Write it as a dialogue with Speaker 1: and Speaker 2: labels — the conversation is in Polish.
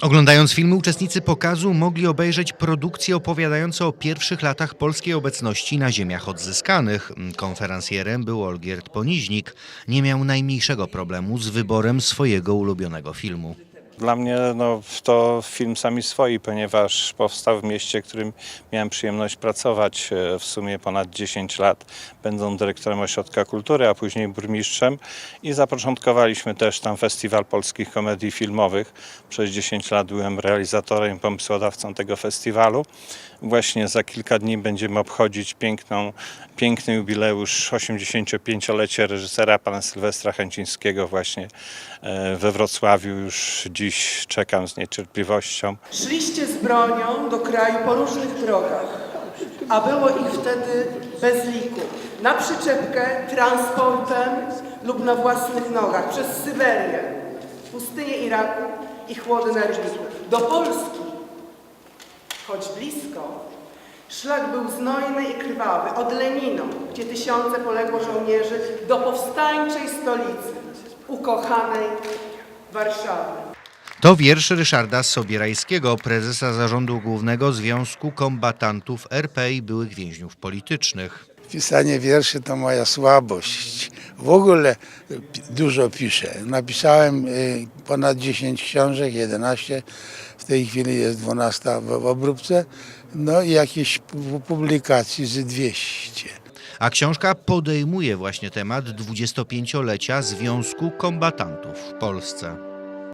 Speaker 1: Oglądając filmy, uczestnicy pokazu mogli obejrzeć produkcje opowiadające o pierwszych latach polskiej obecności na ziemiach odzyskanych. Konferencjerem był Olgierd Poniźnik. Nie miał najmniejszego problemu z wyborem swojego ulubionego filmu.
Speaker 2: Dla mnie no, to film sami swoi, ponieważ powstał w mieście, w którym miałem przyjemność pracować e, w sumie ponad 10 lat, będąc dyrektorem Ośrodka Kultury, a później burmistrzem i zapoczątkowaliśmy też tam Festiwal Polskich Komedii Filmowych. Przez 10 lat byłem realizatorem pomysłodawcą tego festiwalu. Właśnie za kilka dni będziemy obchodzić piękną, piękny jubileusz 85-lecie reżysera pana Sylwestra Chęcińskiego właśnie e, we Wrocławiu. Już dziś czekam z niecierpliwością.
Speaker 3: Szliście z bronią do kraju po różnych drogach, a było ich wtedy bez liku. Na przyczepkę, transportem lub na własnych nogach, przez Syberię, pustynię Iraku i chłody Nerwiku. Do Polski, choć blisko, szlak był znojny i krwawy, od Lenino, gdzie tysiące poległo żołnierzy, do powstańczej stolicy, ukochanej Warszawy.
Speaker 1: To wiersz Ryszarda Sobierajskiego, prezesa Zarządu Głównego Związku Kombatantów RP i byłych więźniów politycznych.
Speaker 4: Pisanie wierszy to moja słabość. W ogóle dużo piszę. Napisałem y, ponad 10 książek, 11. W tej chwili jest 12 w obróbce. No i jakieś pu- publikacji z 200.
Speaker 1: A książka podejmuje właśnie temat 25-lecia Związku Kombatantów w Polsce.